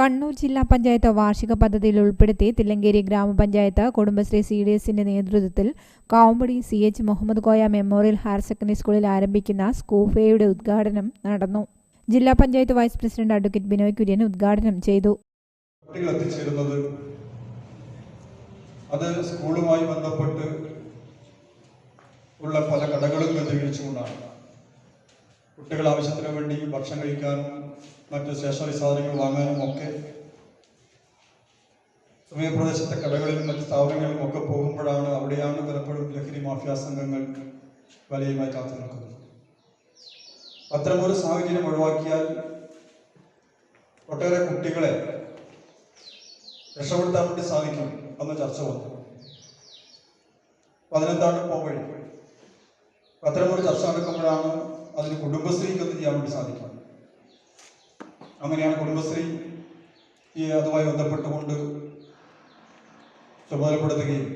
കണ്ണൂർ ജില്ലാ പഞ്ചായത്ത് വാർഷിക പദ്ധതിയിൽ ഉൾപ്പെടുത്തി തില്ലങ്കേരി ഗ്രാമപഞ്ചായത്ത് കുടുംബശ്രീ സി ഡി എസിന്റെ നേതൃത്വത്തിൽ Kavumpadi C H Muhammad Koya memorial higher secondary സ്കൂളിൽ ആരംഭിക്കുന്ന സ്കൂഫയുടെ ഉദ്ഘാടനം നടന്നു. ജില്ലാ panchayat vice president advocate Binoy Kurian ഉദ്ഘാടനം ചെയ്തു. അത് സ്കൂളുമായി ബന്ധപ്പെട്ട് ഉള്ള പല കടകളും കേന്ദ്രീകരിച്ചുകൊണ്ടാണ് കുട്ടികൾ ആവശ്യത്തിന് വേണ്ടി ഭക്ഷണം കഴിക്കാനും മറ്റ് സ്റ്റേഷനറി സാധനങ്ങൾ വാങ്ങാനും ഒക്കെ സമീപപ്രദേശത്തെ കടകളിലും മറ്റ് സ്ഥാപനങ്ങളിലും ഒക്കെ പോകുമ്പോഴാണ് അവിടെയാണ് പലപ്പോഴും ലഹരി മാഫിയ സംഘങ്ങൾ വലയുമായി കാത്തു നിൽക്കുന്നത്. അത്തരമൊരു സാഹചര്യം ഒഴിവാക്കിയാൽ ഒട്ടേറെ കുട്ടികളെ രക്ഷപ്പെടുത്താൻ വേണ്ടി സാധിക്കും അന്ന് ചർച്ച വന്നു. അതിനെന്താണ് പോവഴി അത്തരമൊരു ചർച്ച നടക്കുമ്പോഴാണ് അതിന് കുടുംബശ്രീക്ക് എന്ത് ചെയ്യാൻ വേണ്ടി സാധിക്കും. അങ്ങനെയാണ് കുടുംബശ്രീ ഈ അതുമായി ബന്ധപ്പെട്ടുകൊണ്ട് ചുമതലപ്പെടുത്തുകയും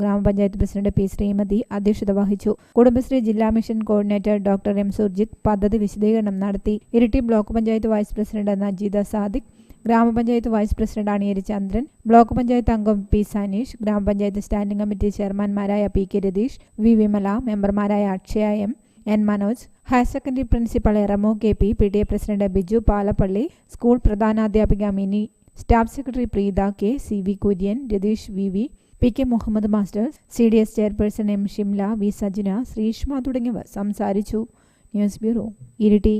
ഗ്രാമപഞ്ചായത്ത് പ്രസിഡന്റ് പി ശ്രീമതി അധ്യക്ഷത വഹിച്ചു. കുടുംബശ്രീ ജില്ലാ mission coordinator doctor M Surjith പദ്ധതി വിശദീകരണം നടത്തി. Iritty block panchayat vice president Najeeda Sadiq ഗ്രാമപഞ്ചായത്ത് vice president Aniyari Chandran block panchayat അംഗം പി സനീഷ് ഗ്രാമപഞ്ചായത്ത് standing committee ചെയർമാൻമാരായ P K Ratheesh V Vimala മെമ്പർമാരായ Akshaya M. N. Manoj higher secondary principal എറമോ K P P T A president Biju Palappally school പ്രധാനാധ്യാപിക Mini staff secretary Preetha K C V Kurian Ratheesh V V P K Muhammad master C D S chairperson M. Shimla V. Sajina Sreeshma തുടങ്ങിയവർ സംസാരിച്ചു. News bureau Iritty.